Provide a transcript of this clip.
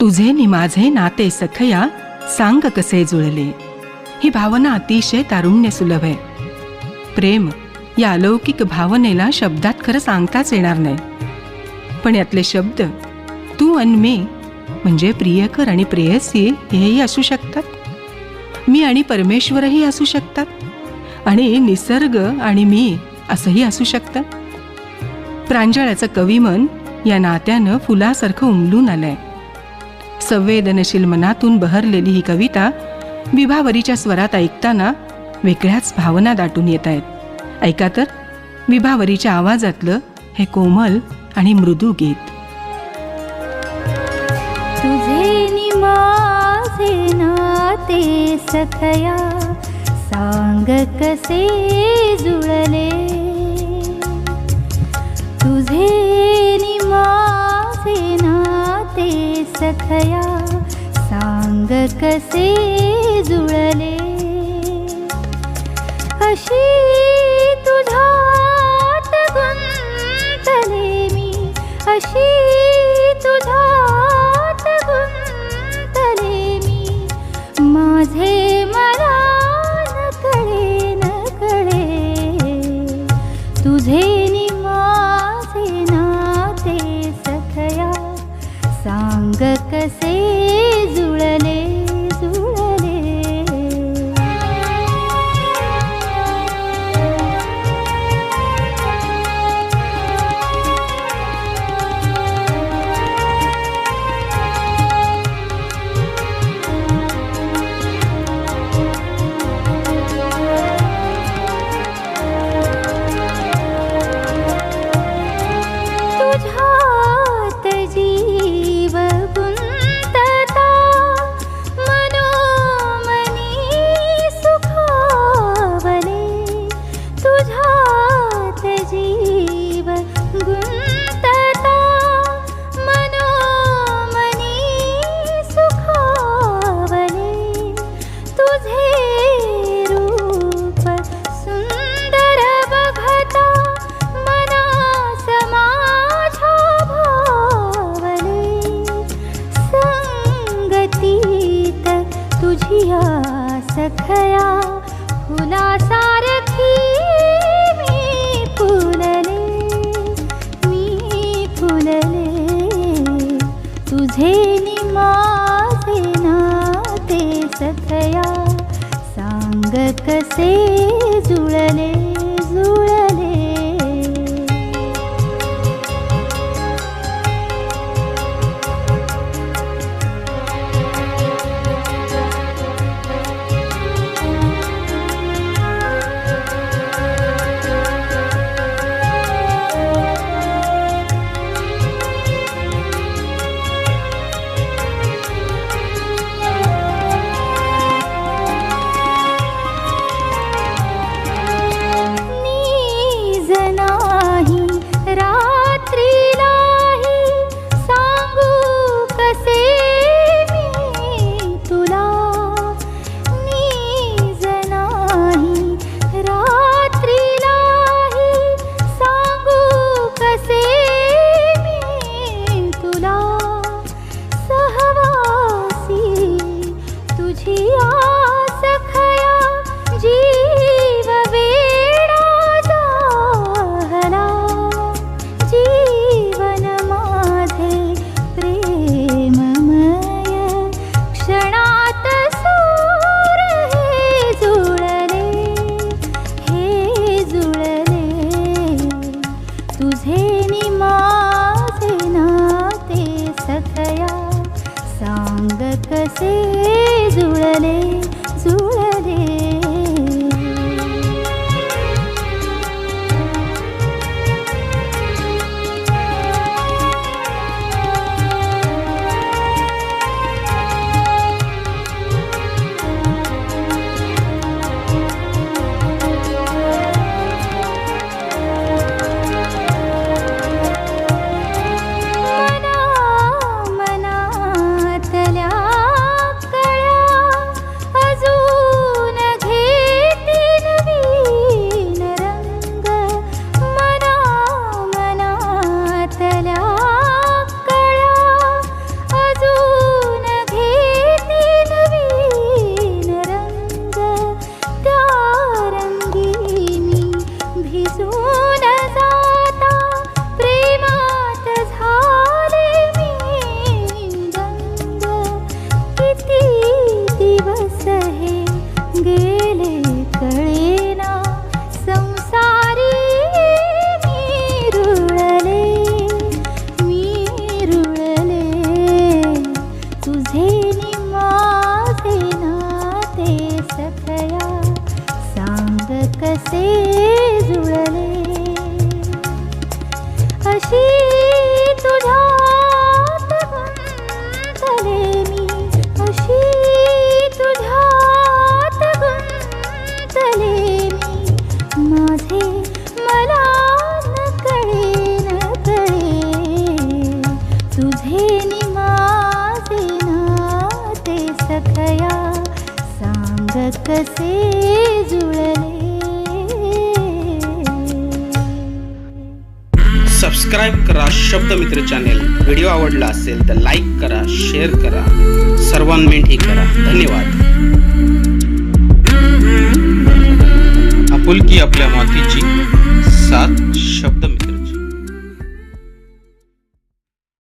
तुझे नि माझे नाते सखया सांग कसे जुळले? ही भावना अतिशय तारुण्य सुलभ आहे. प्रेम या अलौकिक भावनेला शब्दात खरं सांगताच येणार नाही. पण यातले शब्द तू आणि मी म्हणजे प्रियकर आणि प्रेयसी हेही असू शकतात. मी आणि परमेश्वरही असू शकतात. आणि निसर्ग आणि मी असंही असू शकतं प्रांजळाचं कविमन या नात्यानं फुलासारखं उमलून आलंय. संवेदनशील मनातून बहरलेली ही कविता विभावरीच्या स्वरात ऐकताना वेगळ्याच भावना दाटून येत आहेत. ऐका तर विभावरीच्या आवाजातलं हे कोमल आणि मृदू गीत. तुझे माझे नाते सखया सांग कसे जुळले? तुझे नि ते सखया सांग कसे जुळले? अशी तुझ्यात गुंतले मी अशी सांग सखया फुलासारखी मी फुलले मी फुलले तुझे माझे नाते सखया सांग कसे जुळले जुळले कसे जुळले जुळले कसे जुळले. अशी तुझ्या गुंतले मी. अशी तुझ्या गुंतले मी. माझे मला न कळे न कळे. तुझे नि माझे नाते सखया. सांग कसे जुळले. सबस्क्राईब करा शब्दमित्र चॅनेल व्हिडिओ आवडला असेल तर लाईक करा शेअर करा. सर्वांमेंटही करा. धन्यवाद. आपुलकी आपल्या मातीची सात शब्द